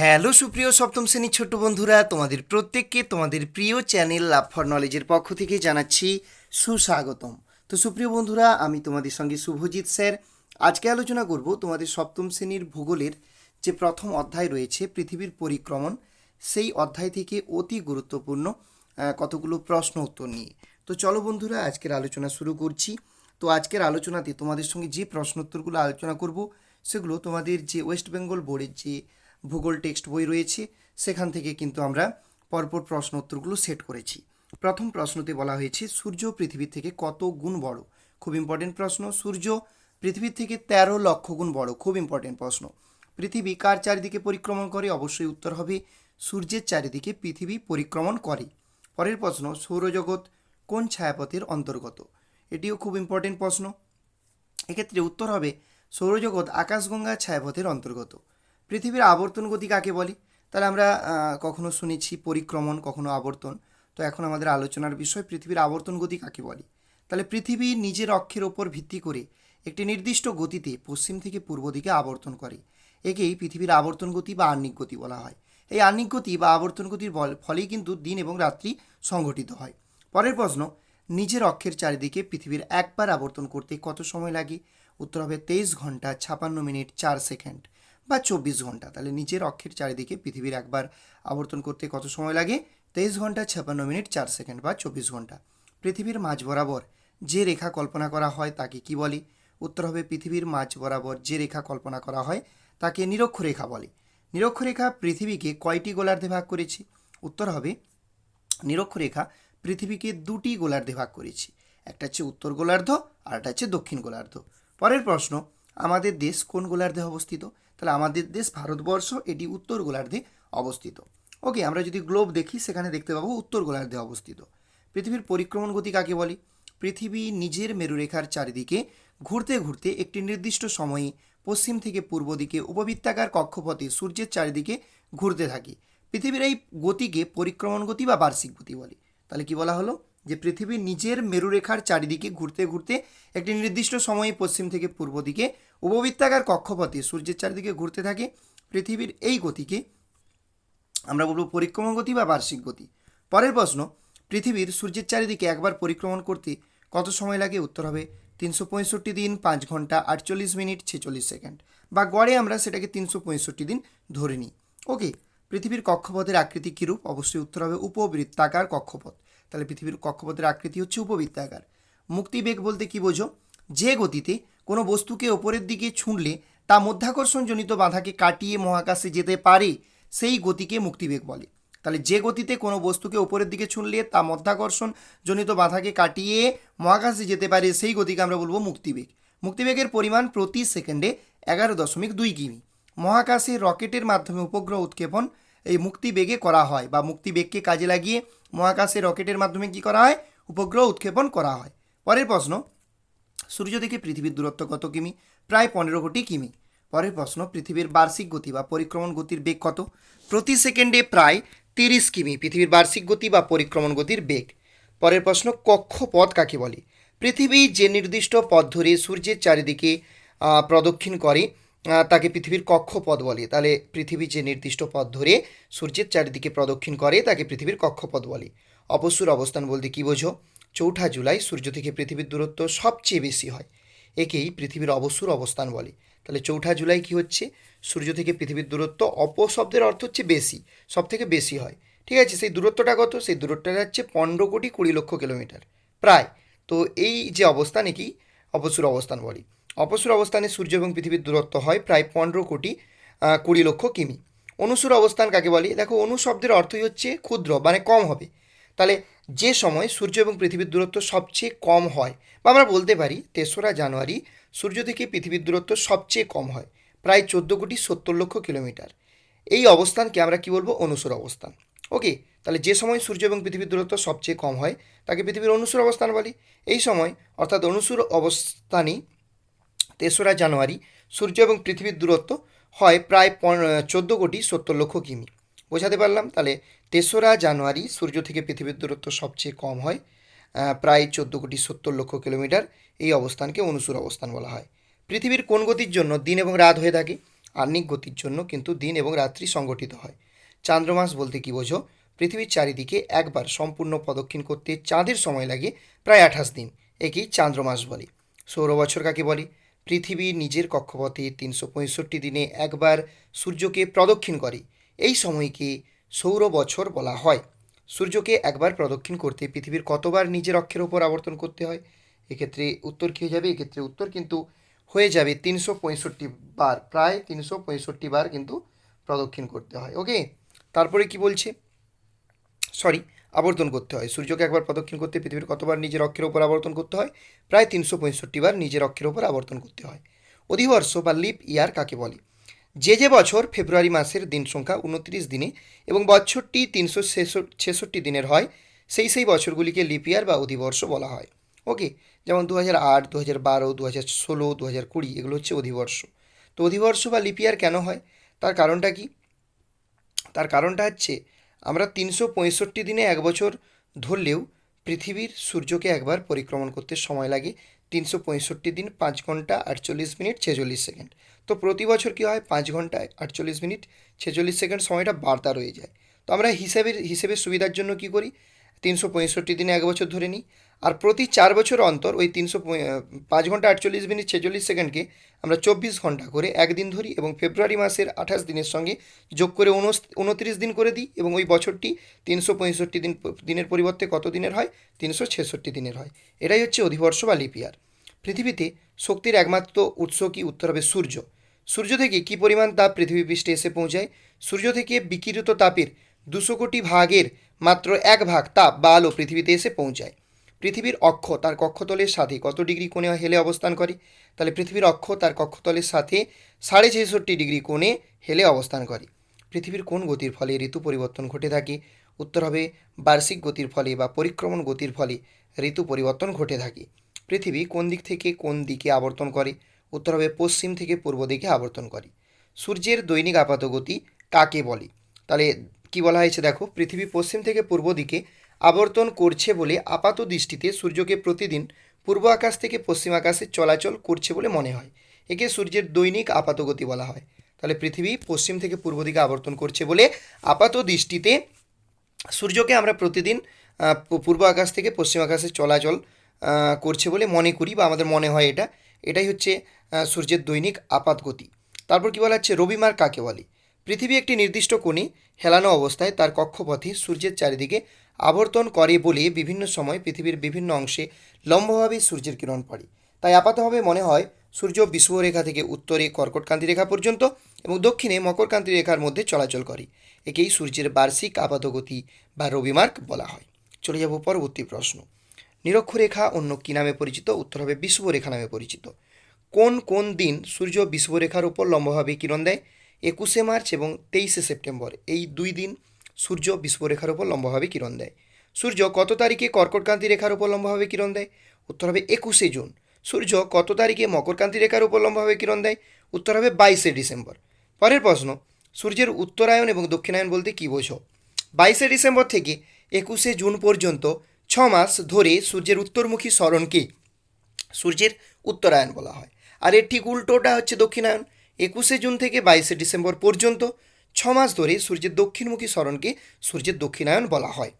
Hello সুপ্রিয় সপ্তম শ্রেণির ছোট্ট বন্ধুরা, তোমাদের প্রত্যেককে তোমাদের প্রিয় চ্যানেল লাভ ফর নলেজের পক্ষ থেকে জানাচ্ছি সুস্বাগতম। তো সুপ্রিয় বন্ধুরা, আমি তোমাদের সঙ্গে শুভজিৎ স্যার। আজকে আলোচনা করব তোমাদের সপ্তম শ্রেণির ভূগোলের যে প্রথম অধ্যায় রয়েছে, পৃথিবীর পরিক্রমণ, সেই অধ্যায় থেকে অতি গুরুত্বপূর্ণ কতগুলো প্রশ্ন উত্তর নিয়ে। তো চলো বন্ধুরা, আজকের আলোচনা শুরু করছি। তো আজকের আলোচনাতে তোমাদের সঙ্গে যে প্রশ্ন উত্তরগুলো আলোচনা করব, সেগুলো তোমাদের যে ওয়েস্ট বেঙ্গল বোর্ডের যে ভূগোল টেক্সট বই রয়েছে, সেখান থেকে কিন্তু আমরা পরপর প্রশ্ন উত্তরগুলো সেট করেছি। প্রথম প্রশ্নতে বলা হয়েছে, সূর্য পৃথিবীর থেকে কত গুণ বড়? খুব ইম্পর্টেন্ট প্রশ্ন, সূর্য পৃথিবীর থেকে তেরো লক্ষ গুণ বড়, খুব ইম্পর্টেন্ট প্রশ্ন। পৃথিবী কার চারিদিকে পরিক্রমণ করে? অবশ্যই উত্তর হবে, সূর্যের চারিদিকে পৃথিবী পরিক্রমণ করে। পরের প্রশ্ন, সৌরজগৎ কোন ছায়াপথের অন্তর্গত? এটিও খুব ইম্পর্টেন্ট প্রশ্ন। এক্ষেত্রে উত্তর হবে, সৌরজগৎ আকাশগঙ্গা ছায়াপথের অন্তর্গত। পৃথিবীর আবর্তন গতি কাকে বলে? তাহলে আমরা কখনো শুনেছি পরিক্রমণ, কখনো আবর্তন। তো এখন আমাদের আলোচনার বিষয় পৃথিবীর আবর্তন গতি কাকে বলে? তাহলে পৃথিবী নিজের অক্ষের ওপর ভিত্তি করে একটি নির্দিষ্ট গতিতে পশ্চিম থেকে পূর্ব দিকে আবর্তন করে। একেই পৃথিবীর আবর্তন গতি বা আহ্নিক গতি বলা হয়। এই আহ্নিক গতি বা আবর্তন গতির ফলেই কিন্তু দিন এবং রাত্রি সংঘটিত হয়। পরের প্রশ্ন, নিজের অক্ষের চারিদিকে পৃথিবীর একবার আবর্তন করতে কত সময় লাগে? উত্তর হবে তেইশ ঘণ্টা ছাপান্ন মিনিট চার সেকেন্ড। বা চব্বিশ ঘণ্টা। তাহলে নিজের অক্ষের চারিদিকে পৃথিবীর একবার আবর্তন করতে কত সময় লাগে? তেইশ ঘণ্টা ছাপান্ন মিনিট, চার সেকেন্ড বা চব্বিশ ঘণ্টা। পৃথিবীর মাঝ বরাবর যে রেখা কল্পনা করা হয় তাকে কি বলে? উত্তর হবে পৃথিবীর মাঝ বরাবর যে রেখা কল্পনা করা হয় তাকে নিরক্ষরেখা বলে। নিরক্ষরেখা পৃথিবীকে কয়টি গোলার্ধে ভাগ করেছে? উত্তর হবে নিরক্ষরেখা পৃথিবীকে দুটি গোলার্ধে ভাগ করেছি। একটা হচ্ছে উত্তর গোলার্ধ আর একটা হচ্ছে দক্ষিণ গোলার্ধ। পরের প্রশ্ন, আমাদের দেশ কোন গোলার্ধে অবস্থিত? তাহলে আমাদের দেশ ভারতবর্ষ এটি উত্তর গোলার্ধে অবস্থিত। ওকে, আমরা যদি গ্লোব দেখি, সেখানে দেখতে পাবো উত্তর গোলার্ধে অবস্থিত। পৃথিবীর পরিক্রমণ গতি কাকে বলে? পৃথিবী নিজের মেরুরেখার চারিদিকে ঘুরতে ঘুরতে একটি নির্দিষ্ট সময়ে পশ্চিম থেকে পূর্ব দিকে উপবৃত্তাকার কক্ষপথে সূর্যের চারিদিকে ঘুরতে থাকে। পৃথিবীর এই গতিকে পরিক্রমণ গতি বা বার্ষিক গতি বলে। তাহলে কি বলা হলো? যে পৃথিবী নিজের মেরুরেখার চারিদিকে ঘুরতে ঘুরতে একটি নির্দিষ্ট সময়ে পশ্চিম থেকে পূর্ব দিকে উপবৃত্তাকার কক্ষপথে সূর্যের চারিদিকে ঘুরতে থাকে, পৃথিবীর এই গতিকে আমরা বলব পরিক্রমণ গতি বা বার্ষিক গতি। পরের প্রশ্ন, পৃথিবীর সূর্যের চারিদিকে একবার পরিক্রমণ করতে কত সময় লাগে? উত্তর হবে, তিনশো পঁয়ষট্টি দিন, পাঁচ ঘণ্টা, আটচল্লিশ মিনিট, ছেচল্লিশ সেকেন্ড। বা গড়ে আমরা সেটাকে তিনশো পঁয়ষট্টি দিন ধরে নিই। ওকে, পৃথিবীর কক্ষপথের আকৃতি কীরূপ? অবশ্যই উত্তর হবে উপবৃত্তাকার কক্ষপথ। তাহলে পৃথিবীর কক্ষপথের আকৃতি হচ্ছে উপবৃত্তাকার। মুক্তিবেগ বলতে কি বোঝো? যে গতিতে কোনো বস্তুকে ওপরের দিকে ছুঁড়লে তা মধ্যাকর্ষণজনিত বাধাকে কাটিয়ে মহাকাশে যেতে পারে, সেই গতিকে মুক্তিবেগ বলে। তাহলে যে গতিতে কোনো বস্তুকে উপরের দিকে ছুঁড়লে তা মধ্যাকর্ষণ জনিত বাধাকে কাটিয়ে মহাকাশে যেতে পারে, সেই গতিকে আমরা বলব মুক্তিবেগ। মুক্তিবেগের পরিমাণ প্রতি সেকেন্ডে এগারো দশমিক দুই কিমি। মহাকাশে রকেটের মাধ্যমে উপগ্রহ উৎক্ষেপণ এই মুক্তিবেগে করা হয় বা মুক্তিবেগকে কাজে লাগিয়ে মহাকাশে রকেটের মাধ্যমে কি করা হয়? উপগ্রহ উৎক্ষেপণ করা হয়। পরের প্রশ্ন সূর্য থেকে পৃথিবীর দূরত্ব কত কিমি? প্রায় পনেরো কোটি কিমি। পরের প্রশ্ন, পৃথিবীর বার্ষিক গতি বা পরিক্রমণ গতির বেগ কত? প্রতি সেকেন্ডে প্রায় তিরিশ কিমি, পৃথিবীর বার্ষিক গতি বা পরিক্রমণ গতির বেগ। পরের প্রশ্ন, কক্ষপথ কাকে বলে? পৃথিবী যে নির্দিষ্ট পথ ধরে সূর্যের চারিদিকে প্রদক্ষিণ করে তাকে পৃথিবীর কক্ষপথ বলে। তাহলে পৃথিবী যে নির্দিষ্ট পথ ধরে সূর্যের চারিদিকে প্রদক্ষিণ করে, তাকে পৃথিবীর কক্ষপথ বলে। অপসুর অবস্থান বলতে কী বোঝো? চৌঠা জুলাই সূর্য থেকে পৃথিবীর দূরত্ব সবচেয়ে বেশি হয়। একেই পৃথিবীর অবসুর অবস্থান বলে। তাহলে চৌঠা জুলাই কি হচ্ছে? সূর্য থেকে পৃথিবীর দূরত্ব অপশব্দের অর্থ হচ্ছে বেশি সব থেকে বেশি হয়। ঠিক আছে, সেই দূরত্বটা কত? সেই দূরত্বটা হচ্ছে পনেরো কোটি কুড়ি লক্ষ কিলোমিটার। প্রায়। তো এই যে অবস্থান, একেই অপসুর অবস্থান বলি। অপসুর অবস্থানে সূর্য এবং পৃথিবীর দূরত্ব হয় প্রায় পনেরো কোটি কুড়ি লক্ষ কিমি। অনুসুর অবস্থান কাকে বলি? দেখো অনু শব্দের অর্থই হচ্ছে ক্ষুদ্র মানে কম হবে। তাহলে যে সময় সূর্য এবং পৃথিবীর দূরত্ব সবচেয়ে কম হয়, বা আমরা বলতে পারি তেসরা জানুয়ারি সূর্য থেকে পৃথিবীর দূরত্ব সবচেয়ে কম হয়, প্রায় চোদ্দ কোটি সত্তর লক্ষ কিলোমিটার। এই অবস্থানকে আমরা কি বলব? অনুসুর অবস্থান। ওকে তাহলে যে সময় সূর্য এবং পৃথিবীর দূরত্ব সবচেয়ে কম হয়, তাকে পৃথিবীর অনুসুর অবস্থান বলি। এই সময়, অর্থাৎ অনুসুর অবস্থানই তেসরা জানুয়ারি সূর্য এবং পৃথিবীর দূরত্ব হয় প্রায় চোদ্দ কোটি সত্তর লক্ষ কিমি। বোঝাতে পারলাম। তাহলে তেসরা জানুয়ারি সূর্য থেকে পৃথিবীর দূরত্ব সবচেয়ে কম হয় প্রায় চোদ্দ কোটি সত্তর লক্ষ কিলোমিটার। এই অবস্থানকে অনুসুর অবস্থান বলা হয়। পৃথিবীর কোন গতির জন্য দিন এবং রাত হয়ে থাকে? আর্নিক গতির জন্য কিন্তু দিন এবং রাত্রি সংগঠিত হয়। চান্দ্রমাস বলতে কি বোঝো? পৃথিবীর চারিদিকে একবার সম্পূর্ণ প্রদক্ষিণ করতে চাঁদের সময় লাগে প্রায় আঠাশ দিন। একেই চান্দ্রমাস বলে। সৌর বছর কাকে বলে? পৃথিবী নিজের কক্ষপথে তিনশো পঁয়ষট্টি দিনে একবার সূর্যকে প্রদক্ষিণ করে। এই সময়কে সৌর বছর বলা হয়। সূর্যকে একবার প্রদক্ষিণ করতে পৃথিবীর কতবার নিজের অক্ষের ওপর আবর্তন করতে হয়? এক্ষেত্রে উত্তর কী হয়ে যাবে? এক্ষেত্রে উত্তর কিন্তু হয়ে যাবে তিনশো পঁয়ষট্টি বার, প্রায় তিনশো পঁয়ষট্টি বার কিন্তু প্রদক্ষিণ করতে হয়। ওকে? তারপরে কি বলছে? সরি, আবর্তন করতে হয়। সূর্যকে একবার প্রদক্ষিণ করতে পৃথিবীর কতবার নিজের অক্ষের ওপর আবর্তন করতে হয়? প্রায় তিনশো পঁয়ষট্টি বার নিজের অক্ষের ওপর আবর্তন করতে হয়। অধিবর্ষ বা লিপ ইয়ার কাকে বলে? যে যে বছর ফেব্রুয়ারি মাসের দিন সংখ্যা উনত্রিশ দিনে এবং বছরটি তিনশো ছেষট্টি দিনের হয়, সেই সেই বছরগুলিকে লিপিয়ার বা অধিবর্ষ বলা হয়। ওকে, যেমন দু হাজার আট দু হাজার বারো দু হাজার ষোলো দু হাজার কুড়ি, এগুলো হচ্ছে অধিবর্ষ। তো অধিবর্ষ বা লিপিয়ার কেন হয়? তার কারণটা কি? তার কারণটা হচ্ছে, আমরা তিনশো পঁয়ষট্টি দিনে এক বছর ধরলেও পৃথিবীর সূর্যকে একবার পরিক্রমণ করতে সময় লাগে তিনশো পঁয়ষট্টি দিন পাঁচ ঘণ্টা আটচল্লিশ মিনিট ছেচল্লিশ সেকেন্ড। তো প্রতি বছর কী হয়? পাঁচ ঘন্টায় আটচল্লিশ মিনিট ছেচল্লিশ সেকেন্ড সময়টা বার্তা রয়ে যায়। তো আমরা হিসেবের হিসেবের সুবিধার জন্য কী করি? তিনশো পঁয়ষট্টি দিনে এক বছর ধরে নিই। আর প্রতি চার বছর অন্তর ওই তিনশো পাঁচ ঘণ্টা আটচল্লিশ মিনিট ছেচল্লিশ সেকেন্ডকে আমরা চব্বিশ ঘণ্টা করে একদিন ধরি এবং ফেব্রুয়ারি মাসের আঠাশ দিনের সঙ্গে যোগ করে উনত্রিশ দিন করে দিই এবং ওই বছরটি তিনশো পঁয়ষট্টি দিন দিনের পরিবর্তে কত দিনের হয়? তিনশো ছেষট্টি দিনের হয়। এটাই হচ্ছে অধিবর্ষ বা লিপিয়ার পৃথিবীতে শক্তির একমাত্র উৎস কি? উত্তর হবে সূর্য। সূর্য থেকে কী পরিমাণ তাপ পৃথিবী পৃষ্ঠে এসে পৌঁছায়? সূর্য থেকে বিকিরিত তাপের দুশো কোটি ভাগের মাত্র এক ভাগ তাপ বা আলো পৃথিবীতে এসে পৌঁছায়। পৃথিবীর অক্ষ তার কক্ষতলের সাথে কত ডিগ্রি কোণে হেলে অবস্থান করে? তাহলে পৃথিবীর অক্ষ তার কক্ষতলের সাথে সাড়ে ছেষট্টি ডিগ্রি কোণে হেলে অবস্থান করে। পৃথিবীর কোন গতির ফলে ঋতু পরিবর্তন ঘটে থাকে? উত্তর হবে, বার্ষিক গতির ফলে বা পরিক্রমণ গতির ফলে ঋতু পরিবর্তন ঘটে থাকে। পৃথিবী কোন দিক থেকে কোন দিকে আবর্তন করে? উত্তর হবে, পশ্চিম থেকে পূর্ব দিকে আবর্তন করে। সূর্যের দৈনিক আপাত গতি কাকে বলে? তাহলে কি বলা হয়েছে দেখো, পৃথিবী পশ্চিম থেকে পূর্ব দিকে আবর্তন করছে বলে আপাত দৃষ্টিতে সূর্যকে প্রতিদিন পূর্ব আকাশ থেকে পশ্চিম আকাশে চলাচল করছে বলে মনে হয়। একে সূর্যের দৈনিক আপাতগতি বলা হয়। তাহলে পৃথিবী পশ্চিম থেকে পূর্ব দিকে আবর্তন করছে বলে আপাত দৃষ্টিতে সূর্যকে আমরা প্রতিদিন পূর্ব আকাশ থেকে পশ্চিম আকাশে চলাচল করছে বলে মনে করি বা আমাদের মনে হয় এটা। এটাই হচ্ছে সূর্যের দৈনিক আপাত গতি তারপর কী বলা হচ্ছে? রবিমার কাকে বলে? পৃথিবী একটি নির্দিষ্ট কোণে, হেলানো অবস্থায় তার কক্ষপথে সূর্যের চারিদিকে আবর্তন করে বলে বিভিন্ন সময় পৃথিবীর বিভিন্ন অংশে লম্বভাবে সূর্যের কিরণ পড়ে। তাই আপাতভাবে মনে হয় সূর্য বিষুবরেখা থেকে উত্তরে কর্কটকান্তি রেখা পর্যন্ত এবং দক্ষিণে মকরকান্তি রেখার মধ্যে চলাচল করে। একেই সূর্যের বার্ষিক আপাতগতি বা রবিমার্ক বলা হয়। চলে যাব পরবর্তী প্রশ্ন। নিরক্ষরেখা অন্য কী নামে পরিচিত? উত্তর হবে বিষুবরেখা নামে পরিচিত। কোন কোন দিন সূর্য বিষুবরেখার উপর লম্বভাবে কিরণ দেয়? একুশে মার্চ এবং তেইশে সেপ্টেম্বর। এই দুই দিন সূর্য বিশ্বরেখার উপর লম্বভাবে কিরণ দেয়। সূর্য কত তারিখে কর্কটকান্তি রেখার উপর লম্বভাবে কিরণ দেয়? উত্তর হবে একুশে জুন। সূর্য কত তারিখে মকরকান্তি রেখার উপর লম্বভাবে কিরণ দেয়? উত্তর হবে বাইশে ডিসেম্বর। পরের প্রশ্ন, সূর্যের উত্তরায়ণ এবং দক্ষিণায়ন বলতে কী বোঝো? বাইশে ডিসেম্বর থেকে একুশে জুন পর্যন্ত ছ মাস ধরে সূর্যের উত্তরমুখী সরণকে সূর্যের উত্তরায়ণ বলা হয়। আর এর ঠিক উল্টোটা হচ্ছে দক্ষিণায়ন। একুশে জুন থেকে বাইশে ডিসেম্বর পর্যন্ত ছ মাস ধরে সূর্যের দক্ষিণমুখী সরণকে সূর্যের দক্ষিণায়ন বলা হয়।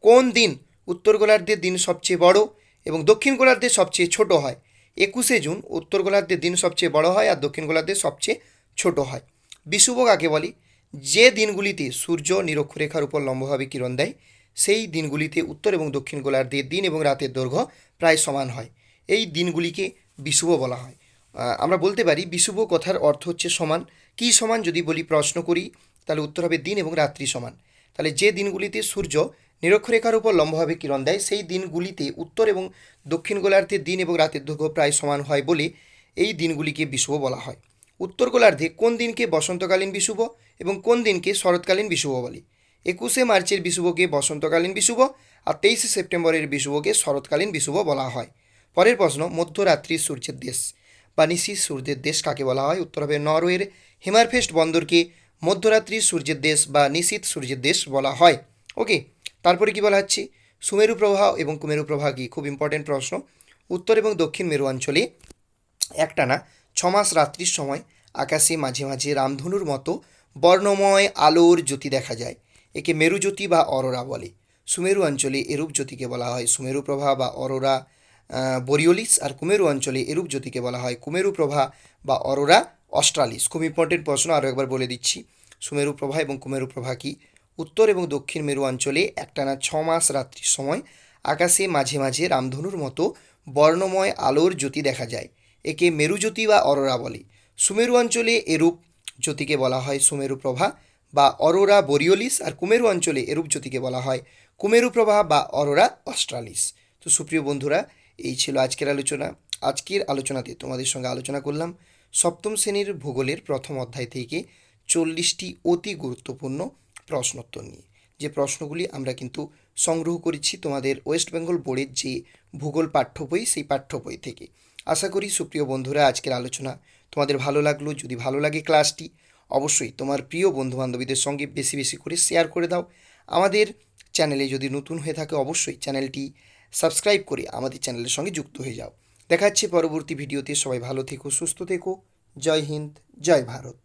কোন দিন উত্তর গোলার্ধের দিন সবচেয়ে বড় এবং দক্ষিণ গোলার্ধের সবচেয়ে ছোট হয়? একুশে জুন উত্তর গোলার্ধের দিন সবচেয়ে বড় হয় আর দক্ষিণ গোলার্ধের সবচেয়ে ছোট হয়। বিষুব কাকে বলি, যে দিনগুলিতে সূর্য নিরক্ষরেখার উপর লম্বভাবে কিরণ দেয়, সেই দিনগুলিতে উত্তর এবং দক্ষিণ গোলার্ধের দিন এবং রাতের দৈর্ঘ্য প্রায় সমান হয়। এই দিনগুলিকে বিষুব বলা হয়। আমরা বলতে পারি বিষুব কথার অর্থ হচ্ছে সমান। কী সমান যদি বলি প্রশ্ন করি, তাহলে উত্তর হবে দিন এবং রাত্রি সমান। তাহলে যে দিনগুলিতে সূর্য নিরক্ষরেখার উপর লম্বভাবে কিরণ দেয়, সেই দিনগুলিতে উত্তর এবং দক্ষিণ গোলার্ধের দিন এবং রাতের দৈর্ঘ্য প্রায় সমান হয় বলে এই দিনগুলিকে বিষুব বলা হয়। উত্তর গোলার্ধে কোন দিনকে বসন্তকালীন বিষুব এবং কোন দিনকে শরৎকালীন বিষুব বলে। একুশে মার্চের বিষুবকে বসন্তকালীন বিষুব আর তেইশে সেপ্টেম্বরের বিষুবকে শরৎকালীন বিষুব বলা হয়। পরের প্রশ্ন মধ্যরাত্রির সূর্যের দেশ। নিশি সূর্যের দেশ কাকে বলা হয়? উত্তর হবে নরওয়ের হিমারফেস্ট বন্দরকে মধ্যরাত্রির সূর্যের দেশ বা নিশীত সূর্যের দেশ বলা হয়। ওকে তারপরে কি বলা হচ্ছে? সুমেরু প্রবাহ এবং কুমেরু প্রবাহ কি? খুব ইম্পর্টেন্ট প্রশ্ন। উত্তর এবং দক্ষিণ মেরু অঞ্চলে একটানা ছ মাস রাত্রির সময় আকাশে মাঝে মাঝে রামধনুর মতো বর্ণময় আলোর জ্যোতি দেখা যায়, একে মেরুজ্যোতি বা অরোরা বলে। সুমেরু অঞ্চলে এরূপ জ্যোতিকে বলা হয় সুমেরু প্রভা বা অরোরা। বরিওলিস আর কুমেরু অঞ্চলে এরূপ জ্যোতিকে বলা হয় কুমেরু প্রভা বা অরোরা অস্ট্রালিস। খুব ইম্পর্টেন্ট প্রশ্ন আরও একবার বলে দিচ্ছি। সুমেরু প্রভা এবং কুমেরু প্রভা কি? উত্তর এবং দক্ষিণ মেরু অঞ্চলে একটানা ছ মাস রাত্রির সময় আকাশে মাঝে মাঝে রামধনুর মতো বর্ণময় আলোর জ্যোতি দেখা যায়, একে মেরুজ্যোতি বা অরোরা বলে। সুমেরু অঞ্চলে এরূপ জ্যোতিকে বলা হয় সুমেরু প্রভা বা অরোরা বরিওলিস আর কুমেরু অঞ্চলে এরূপ জ্যোতিকে বলা হয় কুমেরু প্রভা বা অরোরা অস্ট্রালিস। তো সুপ্রিয় বন্ধুরা এই ছিল আজকের আলোচনা। আজকের আলোচনাতে তোমাদের সঙ্গে আলোচনা করলাম সপ্তম শ্রেণির ভূগোলের প্রথম অধ্যায় থেকে চল্লিশটি অতি গুরুত্বপূর্ণ প্রশ্নোত্তর নিয়ে। যে প্রশ্নগুলি আমরা কিন্তু সংগ্রহ করেছি তোমাদের ওয়েস্ট বেঙ্গল বোর্ডের যে ভূগোল পাঠ্য বই, সেই পাঠ্য বই থেকে। আশা করি সুপ্রিয় বন্ধুরা, আজকের আলোচনা তোমাদের ভালো লাগল। যদি ভালো লাগে ক্লাসটি, অবশ্যই তোমার প্রিয় বন্ধুবান্ধবীদের সঙ্গে বেশি বেশি করে শেয়ার করে দাও। আমাদের চ্যানেলে যদি নতুন হয়ে থাকে, অবশ্যই চ্যানেলটি সাবস্ক্রাইব করে আমাদের চ্যানেলের সঙ্গে যুক্ত হয়ে যাও। দেখা যাচ্ছে পরবর্তী ভিডিওতে। সবাই ভালো থেকো, সুস্থ থেকো। জয় হিন্দ, জয় ভারত।